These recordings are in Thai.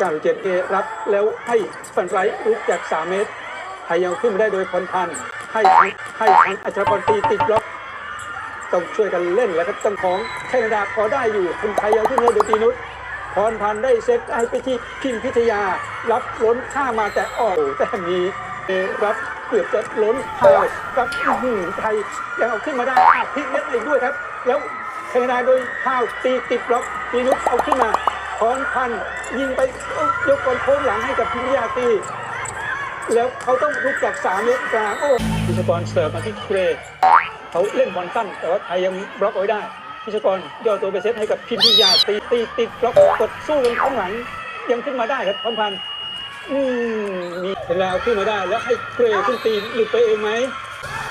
9 7เอรับแล้วให้ฟันไรลุกจาก 3 เมตรไทยยังขึ้นไม่ได้โดยพรพันธ์ให้ให้ทางอัชรพรตีติดล็อกต้องช่วยกันเล่นแล้วก็ต้องของแคนาดาพอได้อยู่คนไทยยังขึ้นไม่ได้โดยตีนุชพรพันธ์ได้เซตให้ไปที่พิมพิทยา รับล้นข้ามาแต่ออกแต่มีเอรับเกือบจะล้นพายรับอื้อหือไทยยังเอาขึ้นมาได้พลิกเน็ตอีกด้วยครับ แล้วแคนาดาโดยข้าวตีติดล็อกตีนุชเอาขึ้นมา พรพันธ์ยิงไปเอ้ายกบอลโค้งหลังให้กับพิมพิทยาตีแล้วเขาต้องลุกจากสามเมตรกลางโอ้พิชกรเสิร์ฟมาที่เครเขาเล่นบอลสั้นแต่ว่าไทยยังบล็อกเอาไว้ได้ พิชกรย่อตัวไปเซตให้กับพิมพิยาตีตีติดบล็อกกดสู้กันข้างหลังยังขึ้นมาได้ครับพันพันอืมมีเวลาเอาขึ้นมาได้แล้วให้เครขึ้นตีหลุดไปเองไหม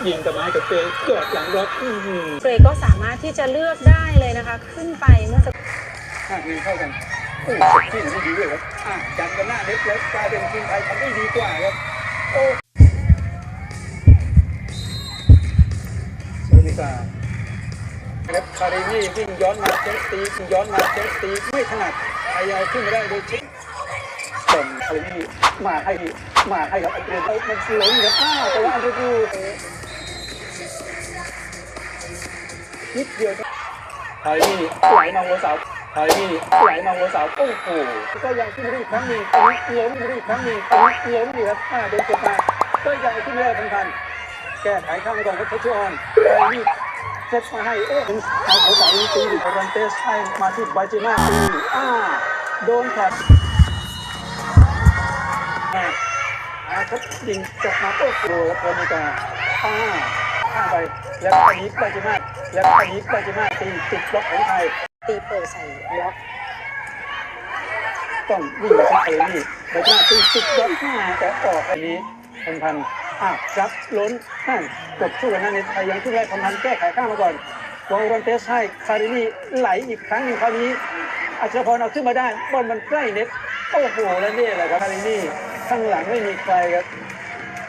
ยิงกับไม้กับเครยอดหลังบล็อกอืมเฟรก็สามารถที่จะเลือกได้เลยนะคะ ขึ้นไปเมื่อสักห้าเงินเข้ากัน โอ้สดชื่นที่ดีด้วยครับอะจันกันหน้าเน็ตแล้วกลายเป็นทีมไทยทำได้ดีกว่าครับโอ้สวัสดีครับแล้วคารินี่วิ่งย้อนมาเจสตีย้อนมาเจสตีไม่ถนัดไอยาวขึ้นมาได้โดยชิดส่งคารินี่มาให้มาให้กับอันเดรนมันหลงครับอ้าวแต่ว่าอันเดรนูนิดเดียวครับคารินี่ไหลมาหัวเสา คารินี่ไหลมาหัวเสาโอ้โหก็ยังขึ้นมาได้อีกครั้งนี้ล้มมาได้อีกครั้งนึ่งอันนี้ล้มอยู่ครับอ่าโดนกดมาก็ยังขึ้นไม่ได้ทันทันแก้ไขข้ามไปก่อนครับทัชออนคารินี่เซตมาให้เอ๊ะเอาเขาสายตีดิรันเตสให้มาที่ไบาจิน่าตีอ่าโดนแถบอ่าครับยิงกลับมาโอ้โหแล้วพอมีการอ่าข้ามไปแล้วอันนี้บาจิน่าแล้วอันนี้บาจิน่าตีติดล็อกของไทย ตีเปิดใส่บล็อก ต้องวิ่งมาที่เอนี่บาจิน่าตีติดบล็อกห้าแต่ออกอันนี้พันพันอะรับล้นนั่นกดสู้กันนั่นในไทยยังขึ้นได้พันพันแก้ไขข้ามมาก่อนวอลรันเตสให้คารินีไหลอีกครั้งหนึ่งคราวนี้อัชรพรเอาขึ้นมาได้บอลมันใกล้เน็ตโอ้โหแล้วนี่แหละครับคารินีข้างหลังไม่มีใครครับ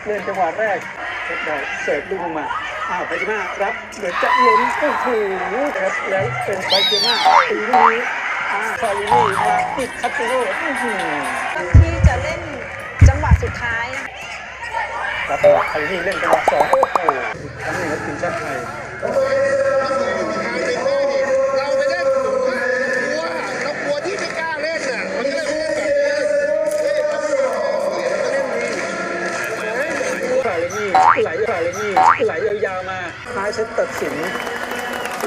เล่นจังหวะแรกเสร็จได้เสิร์ฟลูกลงมาอ้าวไบเจมารับเดี๋ยวจะล้มโอ้โหครับแล้วเป็นไบเจมาตีลูกนี้ อ่าครินีมาติดคัตโตโร่ที่จะเล่นจังหวะสุดท้ายนะคะรับจังหวะครินีเล่นจังหวะสองโอ้โหอีกครั้งหนึ่งครับทีมชาติไทยเราไปเล่นกลัวเรากลัวที่ไม่กล้าเล่นน่ะมันเลยไม่เล่นแบบนี้เล่นดีไหลนี่ไหลไหลนี่ไหลยาวๆมาท้ายเซตตัดสิน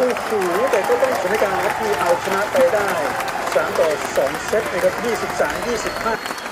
โอ้โหแต่ก็ต้องสถานการณ์ครับที่เอาชนะไปได้3ต่อ2เซตนะครับ23 25